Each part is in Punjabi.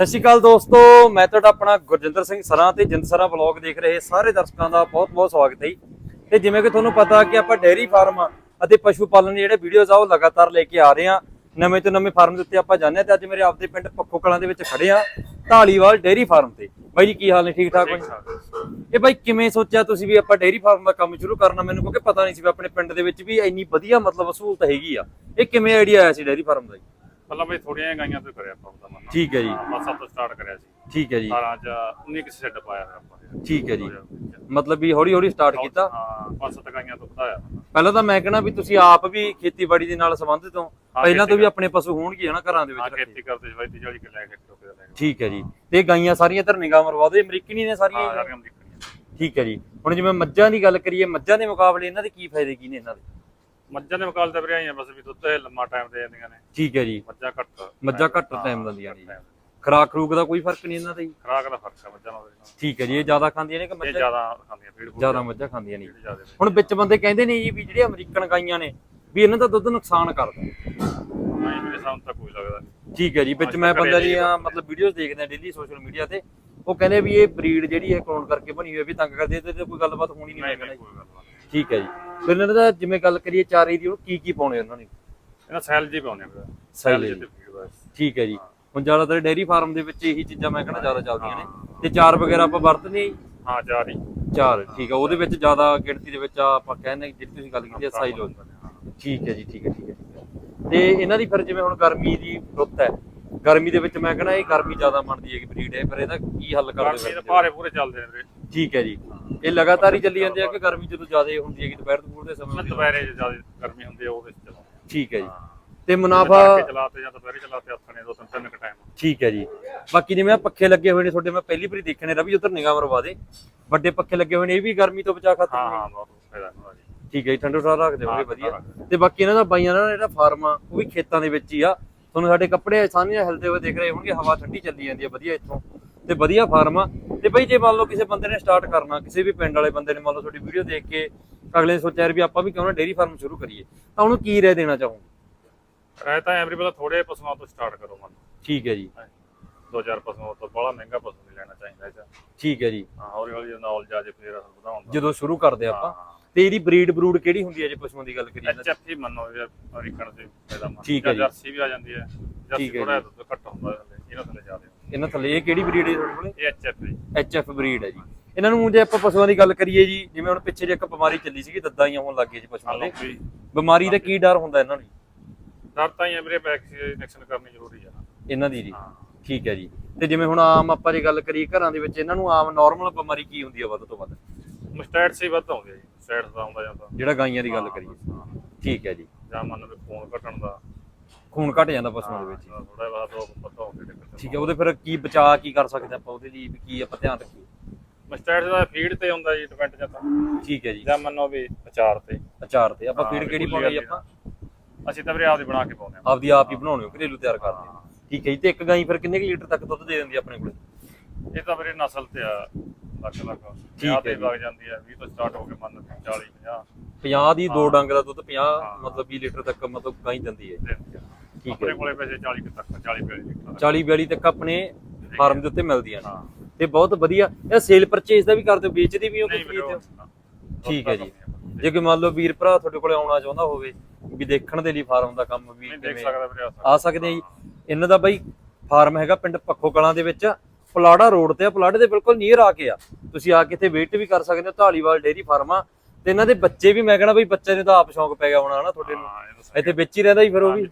ਸਤਿ ਸ਼੍ਰੀ ਅਕਾਲ ਦੋਸਤੋ ਮੈਂ ਤੁਹਾਡਾ ਆਪਣਾ ਗੁਰਜਿੰਦਰ ਸਿੰਘ ਸਰਾਂ ਤੇ ਜਿੰਦ ਸਰਾਂ ਵਲੌਗ ਦੇਖ ਰਹੇ ਸਾਰੇ ਦਰਸ਼ਕਾਂ ਦਾ ਬਹੁਤ-ਬਹੁਤ ਸਵਾਗਤ ਹੈ। ਤੇ ਜਿਵੇਂ ਕਿ ਤੁਹਾਨੂੰ ਪਤਾ ਕਿ ਆਪਾਂ ਡੇਅਰੀ ਫਾਰਮ ਅਤੇ ਪਸ਼ੂ ਪਾਲਣ ਦੇ ਜਿਹੜੇ ਵੀਡੀਓਜ਼ ਆ ਉਹ ਲਗਾਤਾਰ ਲੈ ਕੇ ਆ ਰਹੇ ਹਾਂ। ਨਵੇਂ ਤੋਂ ਨਵੇਂ ਫਾਰਮ ਦੇ ਉੱਤੇ ਆਪਾਂ ਜਾਂਦੇ ਹਾਂ ਤੇ ਅੱਜ ਮੇਰੇ ਆਪਦੇ ਪਿੰਡ ਪੱਖੋ ਕਲਾਂ ਦੇ ਵਿੱਚ ਖੜੇ ਆ ਢਾਲੀਵਾਲ ਡੇਅਰੀ ਫਾਰਮ ਤੇ। ਬਾਈ ਜੀ ਕੀ ਹਾਲ ਨੇ? ਠੀਕ ਠਾਕ ਹੋ? ਇਹ ਬਾਈ ਕਿਵੇਂ ਸੋਚਿਆ ਤੁਸੀਂ ਵੀ ਆਪਾਂ ਡੇਅਰੀ ਫਾਰਮ ਦਾ ਕੰਮ ਸ਼ੁਰੂ ਕਰਨਾ? ਮੈਨੂੰ ਕਿਉਂਕਿ ਪਤਾ ਨਹੀਂ ਸੀ ਵੀ ਆਪਣੇ ਪਿੰਡ ਦੇ ਵਿੱਚ ਵੀ ਇੰਨੀ ਵਧੀਆ ਮਤਲਬ ਸਹੂਲਤ ਹੈਗੀ ਆ। ਇਹ ਕਿਵੇਂ ਆਈਡੀਆ ਆਇਆ ਸੀ ਡੇਅਰੀ ਫਾਰਮ ਦਾ ਜੀ? ਪਹਿਲਾਂ ਬਈ ਥੋੜੀਆਂ ਗਾਈਆਂ ਤੋਂ ਕਰਿਆ ਆਪਾਂ ਮਨ ਠੀਕ ਹੈ ਜੀ। ਬਸ ਤੋਂ ਸਟਾਰਟ ਕਰਿਆ ਸੀ। ਠੀਕ ਹੈ ਜੀ। 18 ਚ 19 ਕਿਸੇ ਸੈੱਟ ਪਾਇਆ ਫਿਰ ਆਪਾਂ। ਠੀਕ ਹੈ ਜੀ। ਮਤਲਬ ਵੀ ਹੌਲੀ ਹੌਲੀ ਸਟਾਰਟ ਕੀਤਾ। ਹਾਂ ਪੰਜ ਸੱਤ ਗਾਈਆਂ ਤੋਂ ਵਧਾਇਆ। ਪਹਿਲਾਂ ਤਾਂ ਮੈਂ ਕਹਿਣਾ ਵੀ ਤੁਸੀਂ ਆਪ ਵੀ ਖੇਤੀਬਾੜੀ ਦੇ ਨਾਲ ਸੰਬੰਧਿਤ ਹੋ। ਹਾਂ, ਪਹਿਲਾਂ ਤੋਂ ਵੀ ਆਪਣੇ ਪਸ਼ੂ ਹੋਣਗੇ ਹਨਾ ਘਰਾਂ ਦੇ ਹਾਂ ਵਿੱਚ ਰੱਖੇ। ਖੇਤੀ ਕਰਦੇ ਬਾਈ 30 40 ਕਿੱਲੇ ਖੇਤੀ ਕੇ ਠੀਕ ਹੈ ਜੀ। ਤੇ ਗਾਈਆਂ ਸਾਰੀਆਂ ਧਰ ਨਿਗਾਹ ਮਰਵਾ ਦਿਓ ਅਮਰੀਕਨੀ ਨੇ ਹਾਂ ਸਾਰੀਆਂ ਹੀ? ਠੀਕ ਹੈ ਜੀ। ਹੁਣ ਜਿਵੇਂ ਮੱਝਾਂ ਦੀ ਗੱਲ ਕਰੀਏ ਮੱਝਾਂ ਦੇ ਮੁਕਾਬਲੇ ਇਹਨਾਂ ਦੇ ਕੀ ਫਾਇਦੇ ਕੀ ਨੇ ਇਹਨਾਂ ਦੇ? ਮੱਝਾਂ ਦੇ ਮੁਕਾਬਲੇ ਤਾਂ ਵੀਰੇ ਆਈਆਂ ਬਸ ਵੀ ਦੁੱਧ ਇਹ ਲੰਮਾ ਟਾਈਮ ਦੇ ਜਾਂਦੀਆਂ ਨੇ। ਠੀਕ ਹੈ ਜੀ। ਮੱਝਾਂ ਘੱਟ ਮੱਝਾਂ ਘੱਟ ਟਾਈਮ ਦਿੰਦੀਆਂ ਨੇ ਜੀ। time। ਖਰਾਕ ਖਰੂਕ ਦਾ ਕੋਈ ਫ਼ਰਕ ਨਹੀਂ ਇਹਨਾਂ ਦਾ ਜੀ। ਖੁਰਾਕ ਦਾ ਫ਼ਰਕ ਹੈ ਮੱਝਾਂ ਨਾਲ। ਠੀਕ ਹੈ ਜੀ ਇਹ ਜ਼ਿਆਦਾ ਖਾਂਦੀਆਂ ਨੇ ਕਿ ਇਹ ਮੱਝਾਂ? ਜ਼ਿਆਦਾ ਖਾਂਦੀਆਂ ਫੀਡ ਜ਼ਿਆਦਾ ਮੱਝਾਂ ਖਾਂਦੀਆਂ ਨਹੀਂ ਜ਼ਿਆਦਾ ਹੁਣ ਵਿੱਚ ਬੰਦੇ ਕਹਿੰਦੇ ਨੇ ਜੀ ਵੀ ਜਿਹੜੇ ਅਮਰੀਕਨ ਗਾਈਆਂ ਨੇ ਵੀ ਇਹਨਾਂ ਦਾ ਦੁੱਧ ਨੁਕਸਾਨ ਕਰਦਾ। ਨਹੀਂ ਮੇਰੇ ਸਾਹਮਣੇ ਤਾਂ ਕੋਈ ਲੱਗਦਾ ਨਹੀਂ। ਠੀਕ ਹੈ ਜੀ ਵਿੱਚ ਮੈਂ ਬੰਦਾ ਦੀਆਂ ਵਰਤਦੇ। ਮਤਲਬ ਵੀਡੀਓਜ਼ ਦੇਖਦੇ ਆ ਡੇਲੀ ਸੋਸ਼ਲ ਮੀਡੀਆ ਤੇ। ਉਹ ਕਹਿੰਦੇ ਵੀ ਇਹ ਬਰੀਡ ਜਿਹੜੀ ਹੈ ਕਲੋਨ ਕਰਕੇ ਬਣੀ ਹੋਈ ਹੈ ਵੀ ਤੰਗ ਕਰਦੀ ਹੈ ਤੇ ਇਹਦੇ ਤੇ ਕੋਈ ਗੱਲਬਾਤ ਹੋਣੀ ਨਹੀਂ ਮੈਂ ਨਹੀਂ ਕਹਿੰਦਾ ਨਹੀਂ ਕੋਈ ਗੱਲ ਨਹੀਂ। ਠੀਕ ਹੈ ਜੀ। ਫਿਰ ਇਹਨਾਂ ਦਾ ਜਿਵੇਂ ਗੱਲ ਕਰੀਏ ਚਾਰੇ ਦੀ ਉਹ ਕੀ ਕੀ ਪਾਉਣੇ ਉਹਨਾਂ ਨੇ? ਇਹਨਾਂ ਸੈਲ ਜੀ ਪਾਉਂਦੇ ਆ ਸੈਲ ਜੀ ਠੀਕ ਹੈ ਜੀ। ਹੁਣ ਜ਼ਿਆਦਾਤਰ ਡੇਅਰੀ ਫਾਰਮ ਦੇ ਵਿੱਚ ਇਹੀ ਚੀਜ਼ਾਂ ਮੈਂ ਕਹਿੰਦਾ ਜ਼ਿਆਦਾ ਚੱਲਦੀਆਂ ਨੇ। ਤੇ ਚਾਰ ਵਗੈਰਾ ਆਪਾਂ ਵਰਤਨੇ ਹਾਂ ਚਾਰ ਹੀ। ਚਾਰ ਠੀਕ ਹੈ। ਉਹਦੇ ਵਿੱਚ ਜ਼ਿਆਦਾ ਗਿਣਤੀ ਦੇ ਵਿੱਚ ਆਪਾਂ ਕਹਿੰਦੇ ਜਿਹੜੀ ਤੁਸੀਂ ਗੱਲ ਕੀਤੀ ਹੈ ਸਾਈ ਲੋ ਹਾਂ। ਠੀਕ ਹੈ ਜੀ ਠੀਕ ਹੈ ਠੀਕ ਹੈ ਹੈ। ਤੇ ਇਹਨਾਂ ਦੀ ਫਿਰ ਜਿਵੇਂ ਹੁਣ ਗਰਮੀ ਦੀ ਰੁੱਤ ਹੈ ਗਰਮੀ ਦੇ ਵਿੱਚ ਮੈਂ ਕਹਿੰਦਾ ਇਹ ਗਰਮੀ ਜ਼ਿਆਦਾ ਮੰਨਦੀ ਹੈ ਕਿ ਬਰੀਡ ਹੈ ਪਰ ਇਹਦਾ ਕੀ ਹੱਲ ਕਰਦੇ ਗਰਮੀ ਦੇ ਹੋ ਭਾਰੇ ਪੂਰੇ ਚੱਲਦੇ ਨੇ ਵੀਰੇ। ਠੀਕ ਹੈ ਜੀ। ਇਹ ਲਗਾਤਾਰ ਹੀ ਚੱਲੀ ਜਾਂਦੇ ਆ ਕਿ ਗਰਮੀ ਜਦੋਂ ਜ਼ਿਆਦਾ ਹੁੰਦੀ ਹੈ ਕਿ ਦੁਪਹਿਰ ਦੁਪਹਿਰ ਦੇ ਸਮੇਂ? ਦੁਪਹਿਰੇ ਜ਼ਿਆਦਾ ਗਰਮੀ ਹੁੰਦੀ ਹੈ ਉਹਦੇ ਚ ਚਲਾਉਂਦੇ ਠੀਕ ਹੈ ਜੀ। ਤੇ ਮੁਨਾਫਾ ਚਲਾਤੇ ਜਾਂ ਦੁਪਹਿਰੇ ਚਲਾਤੇ ਆਥਣੇ ਦੋ ਤਿੰਨ ਤਿੰਨ ਟਾਈਮ ਠੀਕ ਹੈ ਜੀ। ਬਾਕੀ ਜਿਵੇਂ ਪੱਖੇ ਲੱਗੇ ਹੋਏ ਨੇ ਤੁਹਾਡੇ ਮੈਂ ਪਹਿਲੀ ਵਾਰੀ ਦੇਖੇ ਨੇ ਰਵੀ ਉਧਰ ਨਿਗਾਹ ਮਰਵਾ ਦੇ। ਵੱਡੇ ਪੱਖੇ ਲੱਗੇ ਹੋਏ ਨੇ ਇਹ ਵੀ ਗਰਮੀ ਤੋਂ ਬਚਾ ਖਾਤਰ ਹਾਂ ਬਹੁਤ ਫਾਇਦਾ ਹੁੰਦਾ ਜੀ ਠੀਕ ਹੈ ਜੀ ਠੰਡੋ ਠਾਰ ਰੱਖਦੇ ਹੋਗੇ ਹਾਂ, ਵਧੀਆ। ਤੇ ਬਾਕੀ ਇਹਨਾਂ ਦਾ ਬਾਈਆਂ ਦਾ ਜਿਹੜਾ ਫਾਰਮ ਆ ਉਹ ਵੀ ਖੇਤਾਂ ਦੇ ਵਿੱਚ ਹੀ ਆ। ਤੁਹਾਨੂੰ ਸਾਡੇ ਕੱਪੜੇ ਸਾਨੀਆਂ ਹਿਲਦੇ ਹੋਏ ਦਿਖ ਰਹੇ ਹੋਣਗੇ ਹਵਾ ਠੰਡੀ ਚੱਲੀ ਜਾਂਦੀ ਹੈ ਵਧੀਆ ਇੱਥੋਂ। ਤੇ ਵਧੀਆ ਫਾਰਮ ਆ। ਤੇ ਬਈ ਜੇ ਮੰਨ ਲਓ ਕਿਸੇ ਬੰਦੇ ਨੇ ਸਟਾਰਟ ਕਰਨਾ ਕਿਸੇ ਵੀ ਪਿੰਡ ਵਾਲੇ ਬੰਦੇ ਨੇ ਮੰਨ ਲਓ ਤੁਹਾਡੀ ਵੀਡੀਓ ਦੇਖ ਕੇ ਅਗਲੇ ਨੇ ਸੋਚਿਆ ਵੀ ਆਪਾਂ ਵੀ ਕਿਉਂ ਨਾ ਡੇਅਰੀ ਫਾਰਮ ਸ਼ੁਰੂ ਕਰੀਏ ਤਾਂ ਉਹਨੂੰ ਕੀ ਰਾਏ ਦੇਣਾ ਚਾਹੋਗੇ? ਰਹਿ ਤਾਂ ਐਵਰੀ ਪਹਿਲਾਂ ਥੋੜੇ ਪਸ਼ੂਆਂ ਤੋਂ ਸਟਾਰਟ ਕਰੋ ਮਨ ਠੀਕ ਹੈ ਜੀ। ਦੋ ਚਾਰ ਪਸ਼ੂਆਂ ਤੋਂ ਬੜਾ ਮਹਿੰਗਾ ਪਸ਼ੂ ਨਹੀਂ ਲੈਣਾ ਚਾਹੀਦਾ ਇਹ 'ਚ। ਠੀਕ ਹੈ ਜੀ। ਹਾਂ ਹੌਲੀ ਹੌਲੀ ਨੌਲੇਜ ਆ ਜੇ ਫੇਰ ਅਸਲ ਵਧਾਉਣ ਦਾ। ਜਦੋਂ ਸ਼ੁਰੂ ਕਰਦੇ ਆਪਾਂ। ਤੇ ਇਹਦੀ ਬਰੀਡ ਬਰੂਡ ਕਿਹੜੀ ਹੁੰਦੀ ਹੈ ਜੇ ਪਸ਼ੂਆਂ ਦੀ ਗੱਲ ਕਰੀਏ ਐਫ ਹੀ ਮੰਨੋ ਯਾਰ ਅਮਰੀਕਨ ਤੇ ਫਾਇਦਾ ਮੰਨ ਠੀਕ ਹੈ ਜੀ। ਜਰਸੀ ਵੀ ਆ ਜਾਂਦੀ ਹੈ। ਜਰਸੀ ਠੀਕ ਹੈ ਥੋੜਾ ਦੁੱਧ ਘੱਟ ਹੁੰਦਾ ਹੈ ਇਹਨਾਂ ਥੱਲੇ ਜ਼ਿਆਦਾ। ਇਹਨਾਂ ਥੱਲੇ ਇਹ ਕਿਹੜੀ ਬਰੀਡ ਹੈ ਤੁਹਾਡੇ ਕੋਲੇ? ਇਹ ਐਚ ਐਫ ਜੀ। ਐਚਐਫ ਬਰੀਡ ਹੈ ਜੀ। ਇਹਨਾਂ ਨੂੰ ਜੇ ਆਪਾਂ ਪਸ਼ੂਆਂ ਦੀ ਗੱਲ ਕਰੀਏ ਜੀ ਜਿਵੇਂ ਹੁਣ ਪਿੱਛੇ ਜੇ ਇੱਕ ਬਿਮਾਰੀ ਚੱਲੀ ਸੀਗੀ ਦਦਾਈਆਂ ਹੋਣ ਲੱਗ ਜੀ ਪਸ਼ੂਆਂ ਦੇ। ਬਿਮਾਰੀ ਦਾ ਕੀ ਡਰ ਹੁੰਦਾ ਇਹਨਾਂ ਨੂੰ ਡਰ ਤਾਂ ਹੀ ਹੈ ਵੀਰੇ ਵੈਕਸੀਨੇਸ਼ਨ ਕਰਨੀ ਜ਼ਰੂਰੀ ਹੈ ਨਾ ਇਹਨਾਂ ਦੀ ਜੀ। ਹਾਂ। ਠੀਕ ਹੈ ਜੀ। ਤੇ ਜਿਵੇਂ ਹੁਣ ਆਮ ਆਪਾਂ ਜੇ ਗੱਲ ਕਰੀਏ ਘਰਾਂ ਦੇ ਵਿੱਚ ਇਹਨਾਂ ਨੂੰ ਆਮ ਨਾਰਮਲ ਬਿਮਾਰੀ ਕੀ ਹੁੰਦੀ ਹੈ ਵੱਧ ਤੋਂ ਵੱਧ? ਮਸਟੈਟ ਸੀ ਵੱਧ ਆਉਂਦੇ ਜੀ। ਸਟੈਟ ਦਾ ਆਉਂਦਾ ਜਾਂਦਾ ਜਿਹੜਾ ਗਾਈਆਂ ਦੀ ਗੱਲ ਕਰੀਏ। ਹਾਂ। ਠੀਕ ਹੈ ਜੀ। ਜਾਂ ਮੰਨ ਲਓ ਖੂਨ ਘਟਣ ਦਾ। ਖੂਨ ਘਟ ਜਾਂਦਾ ਪਸ਼ੂਆਂ ਦੇ ਵਿੱਚ ਜੀ। ਥੋੜਾ ਬਾਅਦ ਉਹ ਪਤਾ ਹੁੰਦੇ ਠੀਕ ਹੈ ਉਹਦੇ ਫਿਰ ਕੀ ਬਚਾਅ ਕੀ ਕਰ ਸਕਦੇ ਆਪਾਂ ਉਹਦੇ ਲਈ? ਵੀ ਕੀ ਆਪਾਂ ਧਿਆਨ ਰੱਖੀਏ? ਮਸਟੈਟ ਦਾ ਫੀਡ ਤੇ ਹੁੰਦਾ ਜੀ ਡਿਪੈਂਡ ਜਾਂਦਾ ਠੀਕ ਹੈ ਜੀ। ਜਾਂ ਮੰਨੋ ਵੀ ਅਚਾਰ ਤੇ। ਅਚਾਰ ਤੇ। ਆਪਾਂ ਫੀਡ ਕਿਹੜੀ ਵਾਲੀ ਆਪਾਂ? ਅਸੀਂ ਤਾਂ ਵੀਰੇ ਆਪਦੀ ਬਣਾ ਕੇ ਪਾਉਂਦੇ ਹਾਂ ਆਪਦੀ ਆਪ ਹੀ ਬਣਾਉਣੇ ਹੋ ਘਰੇਲੂ ਤਿਆਰ ਕਰਦੇ ਠੀਕ ਹੈ ਜੀ ਤੇ ਇੱਕ ਗਾਈ ਫਿਰ ਕਿੰਨੇ ਕੁ ਲੀਟਰ ਤੱਕ ਦੁੱਧ ਦੇ ਦਿੰਦੀ ਆ ਆਪਣੇ ਕੋਲੇ? ਇਹ ਤਾਂ ਵੀਰੇ ਨਸਲ ਤੇ ਆ ਲੱਖ ਲੱਖ। ਠੀਕ ਹੈ ਤੇ ਜੀ। ਵਗ ਜਾਂਦੀ ਹੈ 20 ਤੋਂ ਸਟਾਰਟ ਹੋ ਕੇ ਮੰਨ 40 50 50 ਦੀ ਦੋ। ਡੰਗ ਦਾ ਦੁੱਧ 50 ਹਾਂ। ਮਤਲਬ 20 ਲੀਟਰ ਤੱਕ ਮਤਲਬ ਗਾਈ ਦਿੰਦੀ ਹੈ। ਦਿੰਦੀ ਆ। ਠੀਕ ਆਪਣੇ ਹੈ ਕੋਲੇ ਪੈਸੇ 40 ਕੁ ਤੱਕ 40 42 ਲੀਟਰ 40 42 ਤੱਕ ਆਪਣੇ ਫਾਰਮ ਦੇ ਉੱਤੇ ਮਿਲਦੀਆਂ ਨੇ। ਹਾਂ। ਤੇ ਬਹੁਤ ਵਧੀਆ ਇਹ ਸੇਲ ਪਰਚੇਸ ਦਾ ਵੀ ਕਰਦੇ ਹੋ ਵੇਚਦੇ ਵੀ ਹੋ ਕਿ ਖਰੀਦਦੇ ਹੋ। ਠੀਕ ਹੈ ਜੀ। ਜੇ ਕੋਈ ਮੰਨ ਲਓ ਵੀਰ ਭਰਾ ਤੁਹਾਡੇ ਕੋਲੇ ਆਉਣਾ ਚਾਹੁੰਦਾ ਹੋਵੇ ਵੀ ਦੇਖਣ ਦੇ ਲਈ ਫਾਰਮ ਦਾ ਕੰਮ ਵੀ ਕਿਵੇਂ ਆ ਸਕਦੇ। ਆ ਜੀ। ਇਹਨਾਂ ਦਾ ਬਾਈ ਫਾਰਮ ਹੈਗਾ ਪਿੰਡ ਪੱਖੋ ਕਲਾਂ ਦੇ ਵਿੱਚ ਪਲਾੜਾ ਰੋਡ ਤੇ ਆ ਪਲਾੜੇ ਦੇ ਬਿਲਕੁਲ ਨੀਅਰ ਆ ਕੇ ਆ। ਤੁਸੀਂ ਆ ਕੇ ਇੱਥੇ ਵੇਟ ਵੀ ਕਰ ਸਕਦੇ ਹੋ ਢਾਲੀਵਾਲ ਡੇਅਰੀ ਫਾਰਮ ਆ। ਤੇ ਇਹਨਾਂ ਦੇ ਬੱਚੇ ਵੀ ਮੈਂ ਕਹਿੰਦਾ ਬਈ ਬੱਚੇ ਨੂੰ ਤਾਂ ਆਪ ਸ਼ੌਂਕ ਪੈ ਗਿਆ ਹੋਣਾ ਹਨਾ ਤੁਹਾਡੇ ਨੂੰ। ਇੱਥੇ ਵਿੱਚ ਹੀ ਰਹਿੰਦਾ ਜੀ ਫਿਰ ਉਹ ਵੀ।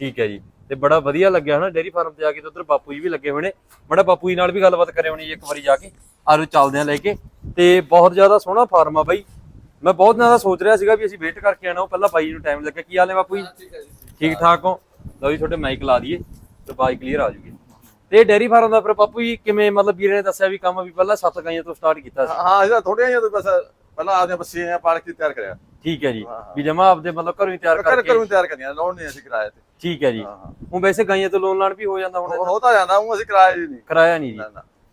ਠੀਕ ਹੈ ਜੀ। ਤੇ ਬੜਾ ਵਧੀਆ ਲੱਗਿਆ ਹਨਾ ਡੇਅਰੀ ਫਾਰਮ ਤੇ ਆ ਕੇ ਤੇ ਉਧਰ ਬਾਪੂ ਜੀ ਵੀ ਲੱਗੇ ਹੋਏ ਨੇ। ਬੜਾ ਬਾਪੂ ਜੀ ਨਾਲ ਵੀ ਗੱਲਬਾਤ ਕਰੇ ਹੋਣੀ ਇੱਕ ਵਾਰੀ ਜਾ ਕੇ। ਆਰੋ ਚੱਲਦੇ ਆ ਲੈ ਕੇ। ਤੇ ਬਹੁਤ ਜ਼ਿਆਦਾ ਸੋਹਣਾ ਫਾਰਮ ਆ ਬਾਈ। ਮੈਂ ਬਹੁਤ ਜ਼ਿਆਦਾ ਸੋਚ ਰਿਹਾ ਸੀਗਾ ਵੀ ਅਸੀਂ ਵੇਟ ਕਰਕੇ ਆਣਾ ਉਹ ਪਹਿਲਾਂ ਬਾਈ ਨੂੰ ਟਾਈਮ ਲੱਗਿਆ। ਕੀ ਹਾਲ ਹੈ ਬਾਪੂ ਜੀ? ਠੀਕ ਠਾਕ ਹੋ? ਲਓ ਜੀ ਤੁਹਾਡੇ ਮਾਈਕ ਲਾ ਦਈਏ ਤੇ ਬਾਈ ਕਲੀਅਰ ਆ ਜੂਗੀ। ਤੇ ਡੇਅਰੀ ਫਾਰਮ ਦਾ ਫਿਰ ਬਾਪੂ ਜੀ ਕਿਵੇਂ ਮਤਲਬ ਵੀਰੇ ਨੇ ਦੱਸਿਆ ਵੀ ਕੰਮ ਵੀ ਪਹਿਲਾਂ ਸੱਤ ਗਾਈਆਂ ਤੋਂ ਸਟਾਰਟ ਕੀਤਾ ਸੀ। ਹਾਂ ਇਹਦਾ ਥੋੜੀਆਂ ਜਿਹਾ ਬਸ ਪਹਿਲਾਂ ਆਪਦੀਆਂ ਬੱਸੀਆਂ ਪਾਲ ਕੇ ਤਿਆਰ ਕਰਿਆ। ਠੀਕ ਹੈ ਜੀ। ਹਾਂ, ਹਾਂ। ਵੀ ਜਮਾ ਆਪਦੇ ਮਤਲਬ ਘਰੋਂ ਹੀ ਤਿਆਰ ਕਰਕੇ। ਘਰੋਂ ਤਿਆਰ ਕਰੀਆਂ ਲੋਨ ਨਹੀਂ ਅਸੀਂ ਕਿਰਾਏ ਤੇ। ਠੀਕ ਹੈ ਜੀ। ਹਾਂ ਹਾਂ। ਹੁਣ ਵੈਸੇ ਗਾਈਆਂ ਤੋਂ ਲੋਨ ਲਾਣ ਵੀ ਹੋ ਜਾਂਦਾ ਹੁਣ ਹੋ ਹੋ ਤਾਂ ਜਾਂਦਾ ਉਹ ਅਸੀਂ ਕਿਰਾਏ ਹੀ ਨਹੀਂ। ਕਰਾਇਆ ਨਹੀਂ ਜੀ।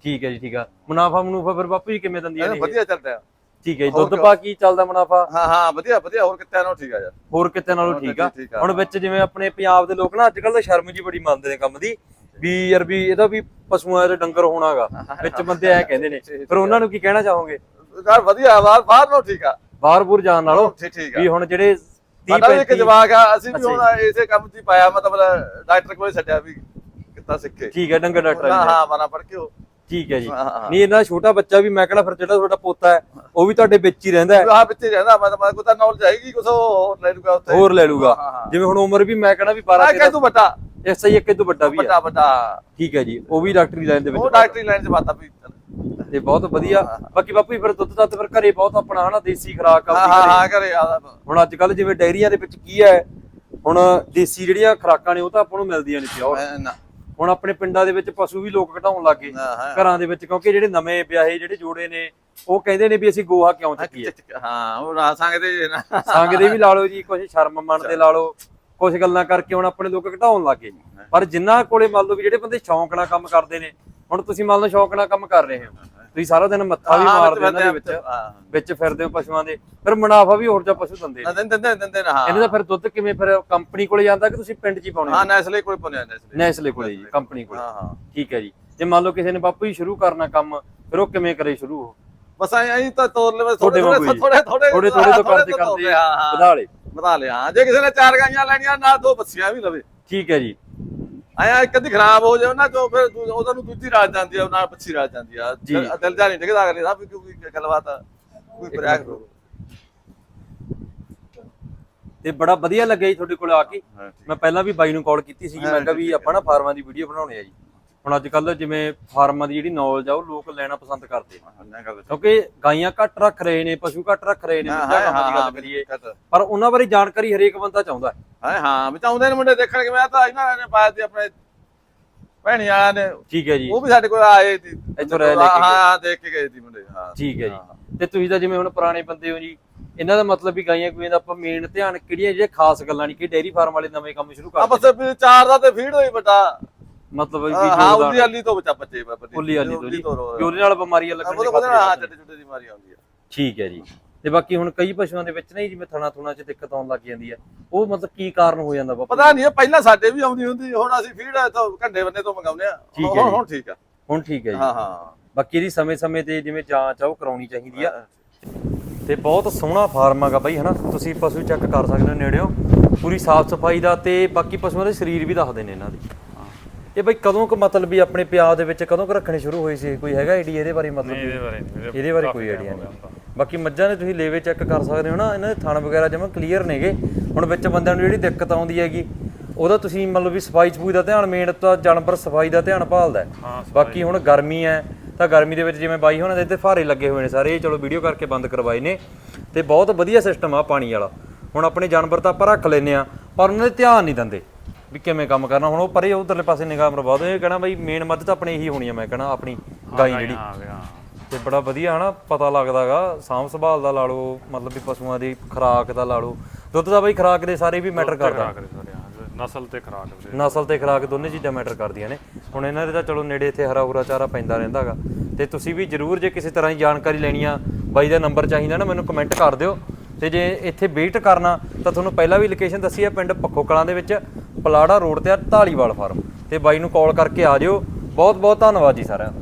ਠੀਕ ਹੈ ਜੀ ਠੀਕ ਆ। ਮੁਨਾਫਾ ਮੁਨੂਫਾ ਫਿਰ ਬਾਪੂ ਜੀ ਕਿਵੇਂ ਦਿੰਦੀਆਂ ਨੇ? ਵਧੀਆ ਚੱਲਦਾ ਠੀਕ ਹੈ ਜੀ ਦੁੱਧ? ਪਾ ਕੀ ਚੱਲਦਾ ਮੁਨਾਫਾ? ਹਾਂ ਹਾਂ ਵਧੀਆ ਵਧੀਆ ਹੋਰ ਕਿਤੇ ਨਾਲੋਂ ਠੀਕ ਆ ਯਾਰ। ਹੋਰ ਕਿਤੇ ਨਾਲੋਂ ਠੀਕ ਆ। ਆ, ਹੁਣ ਹਾਂ। ਵਿੱਚ ਜਿਵੇਂ ਆਪਣੇ ਪੰਜਾਬ ਦੇ ਲੋਕ ਨਾ ਅੱਜ ਕੱਲ ਤਾਂ ਸ਼ਰਮ ਜੀ ਬੜੀ ਮੰਨਦੇ ਨੇ ਕੰਮ ਦੀ। ਵੀ ਯਾਰ ਵੀ ਇਹਦਾ ਵੀ ਪਸ਼ੂਆਂ ਦੇ ਡੰਗਰ ਹੋਣਾਗਾ। ਵਿੱਚ ਬੰਦੇ ਐ ਕਹਿੰਦੇ ਨੇ। ਫਿਰ ਉਹਨਾਂ ਨੂੰ ਕੀ ਕਹਿਣਾ ਚਾਹੋਗੇ? ਯਾਰ ਵਧੀਆ ਬਾਹਰ ਬਾਹਰ ਨੂੰ ਠੀਕ ਆ। ਬਾਹਰ ਬੂਰ ਜਾਣ ਨਾਲੋਂ ਠੀਕ ਠੀਕ ਆ। ਵੀ ਹੁਣ ਜਿਹੜੇ 30 ਸਾਡਾ ਵੀ ਇੱਕ 35 ਜਵਾਕ ਆ ਅਸੀਂ ਵੀ ਹੁਣ ਇਸੇ ਕੰਮ 'ਚ ਹੀ ਪਾਇਆ ਮਤਲਬ ਡਾਕਟਰ ਕੋਲੇ ਛੱਡਿਆ ਵੀ ਕਿੱਦਾਂ ਸਿੱਖੇ। ਠੀਕ ਹੈ ਡੰਗਰ ਡਾਕਟਰ ਹਾਂ ਹਾਂ ਮਾਰਾ ਪੜ ਕੇ ਉਹ। ਠੀਕ ਹੈ ਜੀ। ਹਾਂ, ਹਾਂ। ਨਹੀਂ ਇਹਨਾਂ ਛੋਟਾ ਬੱਚਾ ਵੀ ਮੈਂ ਕਹਣਾ ਫਿਰ ਜਿਹੜਾ ਤੁਹਾਡਾ ਪੋਤਾ ਹੈ ਉਹ ਵੀ ਤੁਹਾਡੇ ਵਿੱਚ ਹੀ ਰਹਿੰਦਾ ਹੈ। ਆ ਪਿੱਛੇ ਰਹਿੰਦਾ ਮੈਂ ਤਾਂ ਕੋਈ ਤਾਂ ਨੌਲੇਜ ਆਏਗੀ ਕੁਛ ਹੋਰ ਲੈ ਲੂਗਾ ਉੱਥੇ। ਹੋਰ ਲੈ ਲੂਗਾ। ਹਾਂ, ਹਾਂ। ਜਿਵੇਂ ਹੁਣ ਉਮਰ ਵੀ ਮੈਂ ਕਹਣਾ ਵੀ 12 ਆ ਕਹਿ ਤੂੰ ਵੱਡਾ। ਇਸ ਸਹੀ ਇੱਕ ਤੋਂ ਵੱਡਾ ਵੀ ਹੈ ਵੱਡਾ ਵੱਡਾ। ਠੀਕ ਹੈ ਜੀ ਉਹ ਵੀ ਡਾਕਟਰੀ ਲਾਈਨ ਦੇ ਉਹ ਵਿੱਚ ਡਾਕਟਰੀ ਲਾਈਨ 'ਚ ਬਾਤਾ ਵੀ ਚੱਲ। ਤੇ ਬਹੁਤ ਵਧੀਆ ਬਾਕੀ ਬਾਪੂ ਜੀ ਫਿਰ ਦੁੱਧ ਦੱਧ ਫਿਰ ਘਰੇ ਬਹੁਤ ਆਪਣਾ ਹਨਾ ਦੇਸੀ ਖਰਾਕ ਹਾਂ ਆਪਣੀ ਹਾਂ ਘਰੇ। ਆਦਾ ਹੁਣ ਅੱਜ ਕੱਲ ਜਿਵੇਂ ਡੈਰੀਆਂ ਦੇ ਵਿੱਚ ਕੀ ਹੈ ਹੁਣ ਦੇਸੀ ਜਿਹੜੀਆਂ ਖਰਾਕਾਂ ਨੇ ਉਹ ਤਾਂ ਆਪਾਂ ਨੂੰ ਮਿਲਦੀਆਂ ਨੇ ਪਿਓਰ ਨਾ। ਹੁਣ ਆਪਣੇ ਪਿੰਡਾਂ ਦੇ ਵਿੱਚ ਪਸ਼ੂ ਵੀ ਲੋਕ ਘਟਾਉਣ ਲੱਗੇ ਹਾਂ। ਘਰਾਂ ਦੇ ਵਿੱਚ ਕਿਉਂਕਿ ਜਿਹੜੇ ਨਵੇਂ ਵਿਆਹੇ ਜਿਹੜੇ ਜੋੜੇ ਨੇ ਉਹ ਕਹਿੰਦੇ ਨੇ ਵੀ ਅਸੀਂ ਗੋਹਾ ਕਿਉਂ ਚੱਕੀਏ? ਹਾਂ ਉਹ ਰਾ ਸੰਗਦੇ ਨਾ। ਸੰਗ ਦੇ ਵੀ ਲਾ ਲਓ ਜੀ ਕੁਝ ਸ਼ਰਮ ਮੰਨਦੇ ਲਾ ਲਓ ਕੁਝ ਗੱਲਾਂ ਕਰਕੇ ਹੁਣ ਆਪਣੇ ਲੋਕ ਘਟਾਉਣ ਲੱਗੇ ਪਰ ਜਿਨ੍ਹਾਂ ਕੋਲੇ ਮੰਨ ਲਓ ਵੀ ਜਿਹੜੇ ਬੰਦੇ ਸ਼ੌਂਕ ਨਾਲ ਕੰਮ ਕਰਦੇ ਨੇ ਹੁਣ ਤੁਸੀਂ ਮੰਨ ਲਓ ਸ਼ੌਂਕ ਨਾਲ ਕੰਮ ਕਰ ਰਹੇ ਹੋ ਤੁਸੀਂ ਸਾਰਾ ਦਿਨ ਮੱਥਾ ਵੀ ਹਾਂ, ਮਾਰਦੇ ਹੋ ਇਹਨਾਂ ਦੇ ਵਿੱਚ, ਵਿੱਚ ਹਾਂ। ਫਿਰਦੇ ਹੋ ਪਸ਼ੂਆਂ ਦੇ ਫਿਰ ਮੁਨਾਫਾ ਵੀ ਹੋਰ ਜਿਹਾ ਪਸ਼ੂ ਦਿੰਦੇ ਦਿੰਦੇ ਦਿੰਦੇ ਦਿੰਦੇ ਨਾ ਹਾਂ। ਇਹਨਾਂ ਦਾ ਫਿਰ ਦੁੱਧ ਕਿਵੇਂ ਫਿਰ ਕੰਪਨੀ ਕੋਲੇ ਜਾਂਦਾ ਕਿ ਤੁਸੀਂ ਪਿੰਡ 'ਚ ਹੀ ਪਾਉਣੇ ਹਾਂ ਨੈਸਲੇ ਕੋਲ ਪੁੰਨਿਆ ਨੈਸਲੇ ਨੈਸਲੇ ਕੋਲੇ ਜੀ ਕੰਪਨੀ ਕੋਲੇ। ਹਾਂ ਹਾਂ। ਠੀਕ ਹੈ ਜੀ। ਜੇ ਮੰਨ ਲਓ ਕਿਸੇ ਨੇ ਬਾਪੂ ਜੀ ਸ਼ੁਰੂ ਕਰਨਾ ਕੰਮ ਫਿਰ ਉਹ ਕਿਵੇਂ ਕਰੇ ਸ਼ੁਰੂ ਉਹ? ਬਸ ਐਂ ਤਾਂ ਤੋਰ ਲੈ ਥੋੜੇ ਜੀ। ਥੋੜੇ ਥੋੜੇ ਥੋੜੇ ਥੋੜੇ ਤੋਂ ਕਰਦੇ ਕਰਦੇ ਹਾਂ ਹਾਂ। ਵਧਾ ਲੇ ਵਧਾ ਲਿਆ ਹਾਂ ਜੇ ਕਿਸੇ ਨੇ ਚਾਰ ਗਾਈਆਂ ਲੈਣੀਆਂ ਨਾ ਦੋ ਬੱਸੀਆਂ ਵੀ ਲਵੇ। ਠੀਕ ਹੈ ਜੀ। ਆਇਆ ਅੱਧੀ ਖਰਾਬ ਹੋ ਜਾਵੇ ਨਾ ਜੋ ਫਿਰ ਦੂ- ਉਹਦਾ ਨੂੰ ਦੂਜੀ ਰਾਜ ਜਾਂਦੀ ਆ ਨਾਲ ਬੱਚੀ ਰਾਜ ਜਾਂਦੀ ਆ। ਜੀ। ਦਿਲ ਦਿਲ ਜਾ ਨਹੀਂ ਟਿਕਦਾ ਅਗਲੇ ਦਾ ਵੀ ਕਿਉਂਕਿ ਗੱਲਬਾਤ ਆ ਕੋਈ ਪ੍ਰਯਾਗ ਕਰੋ ਤੇ ਬੜਾ ਵਧੀਆ ਲੱਗਿਆ ਜੀ ਤੁਹਾਡੇ ਕੋਲ ਆ ਕੇ। ਹਾਂ ਠੀਕ। ਮੈਂ ਪਹਿਲਾਂ ਵੀ ਬਾਈ ਨੂੰ ਕਾਲ ਕੀਤੀ ਸੀ ਮੈਂ ਕਿਹਾ ਵੀ ਆਪਾਂ ਨਾ ਫਾਰਮਾਂ ਦੀ ਵੀਡੀਓ ਬਣਾਉਣੀ ਆ ਜੀ। ਹੁਣ ਅੱਜ ਕੱਲ ਜਿਵੇਂ ਫਾਰਮਾਂ ਦੀ ਜਿਹੜੀ ਨੌਲੇਜ ਆ ਉਹ ਲੋਕ ਲੈਣਾ ਪਸੰਦ ਕਰਦੇ ਹਾਂ ਗੱਲ ਕਿਉਂਕਿ ਗਾਈਆਂ ਘੱਟ ਰੱਖ ਰਹੇ ਨੇ ਪਸ਼ੂ ਘੱਟ ਰੱਖ ਰਹੇ ਨੇ ਹਾਂ ਮੱਝਾਂ ਕੰਮ ਦੀ ਹਾਂ ਗੱਲ ਕਰੀਏ। ਪਰ ਉਹਨਾਂ ਬਾਰੇ ਜਾਣਕਾਰੀ ਹਰੇਕ ਬੰਦਾ ਚਾਹੁੰਦਾ ਹੈ। ਹਾਂ ਹਾਂ ਬਚਾਉਂਦੇ ਨੇ ਮੁੰਡੇ ਦੇਖਣ ਕਿ ਮੈਂ ਤਾਂ ਇਹਨਾਂ ਨੇ ਪਾਇਆ ਸੀ ਆਪਣੇ ਭੈਣੀ ਨੇ। ਠੀਕ ਹੈ ਜੀ। ਉਹ ਵੀ ਸਾਡੇ ਕੋਲ ਆਏ ਸੀ। ਇੱਥੋਂ ਰਹਿ ਲੈ ਕੇ ਹਾਂ ਹਾਂ ਦੇਖ ਕੇ ਗਏ ਸੀ ਮੁੰਡੇ ਹਾਂ। ਠੀਕ ਹੈ ਜੀ। ਤੇ ਤੁਸੀਂ ਤਾਂ ਜਿਵੇਂ ਹੁਣ ਪੁਰਾਣੇ ਬੰਦੇ ਹੋ ਜੀ ਇਹਨਾਂ ਦਾ ਮਤਲਬ ਵੀ ਗਾਈਆਂ ਗੁਈਆਂ ਦਾ ਆਪਾਂ ਮੇਨ ਧਿਆਨ ਕਿਹੜੀਆਂ ਜਿਹੜੀਆਂ ਖਾਸ ਗੱਲਾਂ ਨਹੀਂ ਕਿ ਡੇਅਰੀ ਫਾਰਮ ਵਾਲੇ ਨਵੇਂ ਕੰਮ ਸ਼ੁਰੂ ਆ ਕਰਦੇ ਬਸ ਵੀ ਚਾਰ ਦਾ ਤੇ ਫੀਡ ਹੋਈ ਵੱਡਾ ਮਤਲਬ ਵੀ ਹਾਂ ਉਹਦੀ ਅਲੀ ਤੋਂ ਬਚਾ ਬੱਚੇ ਬੱਚੇ ਉੱਲੀ ਆਲੀ ਤੋਂ ਜੀ। ਵੀ ਉਹਦੇ ਨਾਲ ਬਿਮਾਰੀਆਂ ਲੱਗਣ ਦੇ ਤਾਂ ਹਾਂ ਵੱਧ ਨੇ। ਚੱਟੇ ਚੁੱਟੇ ਦੀ ਮਾਰੀ ਆਉਂਦੀ ਆ ਠੀਕ ਹੈ ਜੀ। ਤੇ ਬਾਕੀ ਹੁਣ ਕਈ ਪਸ਼ੂਆਂ ਦੇ ਵਿੱਚ ਨਹੀਂ ਜਿਵੇਂ ਥਣਾ ਥੁਣਾ 'ਚ ਦਿੱਕਤ ਆਉਣ ਲੱਗ ਜਾਂਦੀ ਹੈ ਉਹ ਮਤਲਬ ਕੀ ਕਾਰਨ ਹੋ ਜਾਂਦਾ ਬਾਪੂ? ਪਤਾ ਨਹੀਂ ਪਹਿਲਾਂ ਸਾਡੇ ਵੀ ਆਉਂਦੀ ਹੁੰਦੀ ਹੁਣ ਅਸੀਂ ਫੀਡ ਇਥੋਂ ਘੰਡੇ ਬੰਨੇ ਤੋਂ ਮੰਗਾਉਂਦੇ ਆ। ਠੀਕ ਹੈ ਹੁਣ ਠੀਕ ਆ। ਹੁਣ ਠੀਕ ਹੈ ਜੀ। ਹਾਂ ਹਾਂ। ਬਾਕੀ ਇਹਦੀ ਸਮੇਂ-ਸਮੇਂ ਤੇ ਜਿਵੇਂ ਜਾਂਚ ਆ ਉਹ ਕਰਾਉਣੀ ਚਾਹੀਦੀ ਆ। ਤੇ ਬਹੁਤ ਸੋਹਣਾ ਫਾਰਮ ਹੈਗਾ ਬਾਈ ਹਨਾ? ਤੁਸੀਂ ਪਸ਼ੂ ਚੈੱਕ ਕਰ ਸਕਦੇ ਹੋ ਨੇੜਿਓ। ਪੂਰੀ ਸਾਫ਼ ਸਫ਼ਾਈ ਦਾ ਤੇ ਬਾਕੀ ਪਸ਼ੂਆਂ ਦੇ ਸਰੀਰ ਵੀ ਦੱਸਦੇ ਨੇ ਇਹਨਾਂ ਦੇ। ਇਹ ਬਾਈ ਕਦੋਂ ਕੁ ਮਤਲਬ ਵੀ ਆਪਣੇ ਪਿਆਰ ਦੇ ਵਿੱਚ ਕਦੋਂ ਕੁ ਰੱਖਣੇ ਸ਼ੁਰੂ ਹੋਏ ਸੀ? ਕੋਈ ਹੈਗਾ ਆਈਡੀਆ ਇਹਦੇ ਬਾਰੇ ਮਤਲਬ ਨਹੀਂ ਇਹਦੇ ਬਾਰੇ ਨਹੀਂ। ਇਹਦੇ ਬਾਰੇ ਕੋਈ ਆਈਡੀਆ ਨਹੀਂ। ਬਾਕੀ ਮੱਝਾਂ ਦੇ ਤੁਸੀਂ ਲੇਵੇ ਚੈੱਕ ਕਰ ਸਕਦੇ ਹੋ ਨਾ ਇਹਨਾਂ ਦੇ ਥਣ ਵਗੈਰਾ ਜਮਾ ਕਲੀਅਰ ਨੇਗੇ। ਹੁਣ ਵਿੱਚ ਬੰਦਿਆਂ ਨੂੰ ਜਿਹੜੀ ਦਿੱਕਤ ਆਉਂਦੀ ਹੈਗੀ ਉਹਦਾ ਤੁਸੀਂ ਮਤਲਬ ਵੀ ਸਫ਼ਾਈ ਸਫੂਈ ਦਾ ਧਿਆਨ ਮੇਨ ਤਾਂ ਜਾਨਵਰ ਸਫ਼ਾਈ ਦਾ ਧਿਆਨ ਭਾਲਦਾ ਬਾਕੀ ਹੁਣ ਗਰਮੀ ਹੈ ਤਾਂ ਗਰਮੀ ਦੇ ਵਿੱਚ ਜਿਵੇਂ ਬਾਈ ਹੋਣਾ ਦੇ ਇੱਥੇ ਫਾਰੇ ਲੱਗੇ ਹੋਏ ਨੇ ਸਾਰੇ ਇਹ ਚਲੋ ਵੀਡੀਓ ਕਰਕੇ ਬੰਦ ਕਰਵਾਏ ਨੇ। ਤੇ ਬਹੁਤ ਵਧੀਆ ਸਿਸਟਮ ਆ ਪਾਣੀ ਵਾਲਾ। ਹੁਣ ਆਪਣੇ ਜਾਨਵਰ ਤਾਂ ਆਪਾਂ ਰੱਖ ਲੈਨੇ ਆ ਪਰ ਉਹਨਾਂ ਦੇ ਧਿਆਨ ਨਹੀਂ ਦਿੰਦੇ ਵੀ ਕਿਵੇਂ ਕੰਮ ਕਰਨਾ। ਹੁਣ ਉਹ ਪਰੇ ਉਧਰਲੇ ਪਾਸੇ ਨਿਗਾਹ ਮਰਵਾ ਦੋ ਇਹ ਕਹਿਣਾ ਬਾਈ ਮੇਨ ਮੱਧ ਤਾਂ ਆਪਣੇ ਇਹੀ ਹੋਣੀ ਆ ਮੈਂ ਕਹਿਣਾ ਆਪਣੀ ਗਾਈ ਜਿਹੜੀ। ਤੇ ਬੜਾ ਵਧੀਆ ਹਨਾ ਪਤਾ ਲੱਗਦਾਗਾ ਸਾਂਭ ਸੰਭਾਲ ਦਾ ਲਾ ਲਓ ਮਤਲਬ ਵੀ ਪਸ਼ੂਆਂ ਦੀ ਖੁਰਾਕ ਦਾ ਲਾ ਲਓ। ਦੁੱਧ ਦਾ ਬਈ ਖੁਰਾਕ ਦੇ ਸਾਰੇ ਵੀ ਮੈਟਰ ਕਰਦਾ। ਖਰਾਕ ਦੇ ਸਾਰੇ ਹਾਂ ਨਸਲ ਤੇ ਖਰਾਕ ਵੀਰੇ ਨਸਲ ਤੇ ਖੁਰਾਕ ਦੋਨੇ ਚੀਜ਼ਾਂ ਮੈਟਰ ਕਰਦੀਆਂ ਨੇ। ਹੁਣ ਇਹਨਾਂ ਦੇ ਤਾਂ ਚਲੋ ਨੇੜੇ ਇੱਥੇ ਹਰਾ ਹੁਰਾ ਚਾਰਾ ਪੈਂਦਾ ਰਹਿੰਦਾਗਾ। ਤੇ ਤੁਸੀਂ ਵੀ ਜਰੂਰ ਜੇ ਕਿਸੇ ਤਰ੍ਹਾਂ ਦੀ ਜਾਣਕਾਰੀ ਲੈਣੀ ਆ ਬਾਈ ਦਾ ਨੰਬਰ ਚਾਹੀਦਾ ਨਾ ਮੈਨੂੰ ਕਮੈਂਟ ਕਰ ਦਿਓ। ਤੇ ਜੇ ਇੱਥੇ ਵਿਜ਼ਿਟ ਕਰਨਾ ਤਾਂ ਤੁਹਾਨੂੰ ਪਹਿਲਾਂ ਵੀ ਲੋਕੇਸ਼ਨ ਦੱਸੀ ਆ ਪਿੰਡ ਪੱਖੋ ਕਲਾਂ ਦੇ ਵਿੱਚ ਪਲਾੜਾ ਰੋਡ ਤੇ ਆ ਢਾਲੀਵਾਲ ਫਾਰਮ ਤੇ ਬਾਈ ਨੂੰ ਕਾਲ ਕਰਕੇ ਆ ਜਿਓ। ਬਹੁਤ ਬਹੁਤ ਧੰਨਵਾਦ ਜੀ ਸਾਰਿਆਂ ਦਾ।